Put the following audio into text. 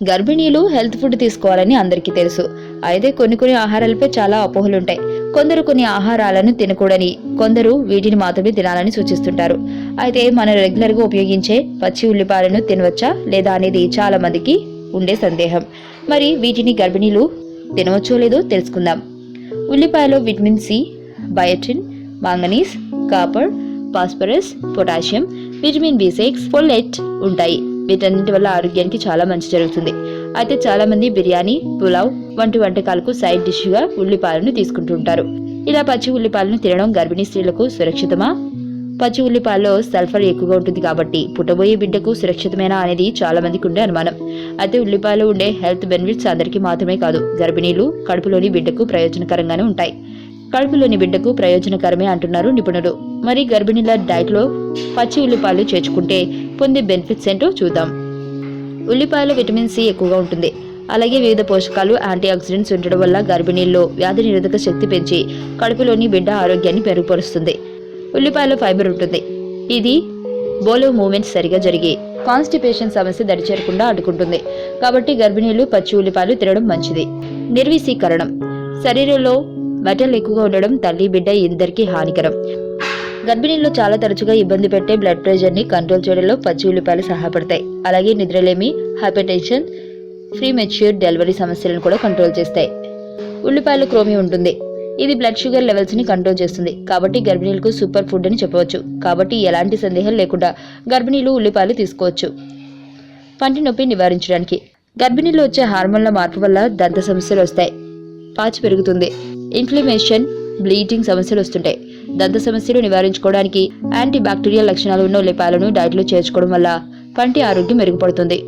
గర్భిణీలు health food తీసుకోవాలని అందరికీ తెలుసు. అయితే కొన్ని కొన్ని ఆహారాలపై చాలా అపోహలుంటాయి. కొందరు కొన్ని ఆహారాలను తినకూడని కొందరు వీటిని మాత్రమే తినాలని సూచిస్తుంటారు. అయితే మనం రెగ్యులర్గా ఉపయోగించే పచ్చి ఉల్లిపాయలను తినవచ్చా లేదా అనేది చాలా మందికి ఉండే సందేహం. మరి వీటిని గర్భిణీలు తినవచ్చో లేదో తెలుసుకుందాం. ఉల్లిపాయలో vitamin C biotin manganese copper phosphorus potassium vitamin B six folate ఉంటాయి. వీటన్నిటి వల్ల ఆరోగ్యానికి చాలా మంచి జరుగుతుంది. అయితే చాలా మంది బిర్యానీ పులావ్ వంటి వంటకాలకు సైడ్ డిష్గా ఉల్లిపాయలను తీసుకుంటుంటారు ఇలా పచ్చి ఉల్లిపాయలను తినడం గర్భిణీ స్త్రీలకు సురక్షితమా? పచ్చి ఉల్లిపాయలో సల్ఫర్ ఎక్కువగా ఉంటుంది కాబట్టి పుట్టబోయే బిడ్డకు సురక్షితమైన అనేది చాలా మందికి ఉండే అనుమానం. అయితే ఉల్లిపాయలో ఉండే హెల్త్ బెనిఫిట్స్ అందరికీ మాత్రమే కాదు గర్భిణీలు కడుపులోని బిడ్డకు ప్రయోజనకరంగానే ఉంటాయి. కడుపులోని బిడ్డకు ప్రయోజనకరమే అంటున్నారు నిపుణులు. మరి గర్భిణీల డైట్లో పచ్చి ఉల్లిపాయలు చేర్చుకుంటే పొందే బెనిఫిట్స్ ఏంటో చూద్దాం. ఉల్లిపాయలో విటమిన్ సి ఎక్కువగా ఉంటుంది. అలాగే వివిధ పోషకాలు యాంటీ ఆక్సిడెంట్స్ ఉండడం వల్ల గర్భిణీల్లో వ్యాధి నిరోధక శక్తి పెంచి కడుపులోని బిడ్డ ఆరోగ్యాన్ని మెరుగుపరుస్తుంది. ఉల్లిపాయలో ఫైబర్ ఉంటుంది. ఇది బోలో మూమెంట్ సరిగా జరిగి కాన్స్టిపేషన్ సమస్య దరిచేరకుండా అడ్డుకుంటుంది. కాబట్టి గర్భిణీలు పచ్చి ఉల్లిపాయలు తినడం మంచిది. నిర్వీసీకరణం శరీరంలో మెటల్ ఎక్కువగా ఉండడం తల్లి బిడ్డ ఇద్దరికీ హానికరం. గర్భిణీల్లో చాలా తరచుగా ఇబ్బంది పెట్టే బ్లడ్ ప్రెషర్ని కంట్రోల్ చేయడంలో పచ్చి ఉల్లిపాయలు సహాయపడతాయి. అలాగే నిద్రలేమి హైపర్టెన్షన్ ఫ్రీ మెచ్యూర్ డెలివరీ సమస్యలను కూడా కంట్రోల్ చేస్తాయి. ఉల్లిపాయలు క్రోమి ఉంటుంది. ఇది బ్లడ్ షుగర్ లెవెల్స్ని కంట్రోల్ చేస్తుంది. కాబట్టి గర్భిణీలకు సూపర్ ఫుడ్ అని చెప్పవచ్చు. కాబట్టి ఎలాంటి సందేహం లేకుండా గర్భిణీలు ఉల్లిపాయలు తీసుకోవచ్చు. పంటి నొప్పి నివారించడానికి. గర్భిణీలో వచ్చే హార్మోన్ల మార్పు వల్ల దంత సమస్యలు వస్తాయి. పాచి పెరుగుతుంది. ఇన్ఫ్లమేషన్ బ్లీడింగ్ సమస్యలు వస్తుంటాయి. దంత సమస్యలు నివారించుకోవడానికి యాంటీ బ్యాక్టీరియల్ లక్షణాలు ఉన్న ఉల్లిపాయలను డైట్లో చేర్చుకోవడం వల్ల పంటి ఆరోగ్యం మెరుగుపడుతుంది.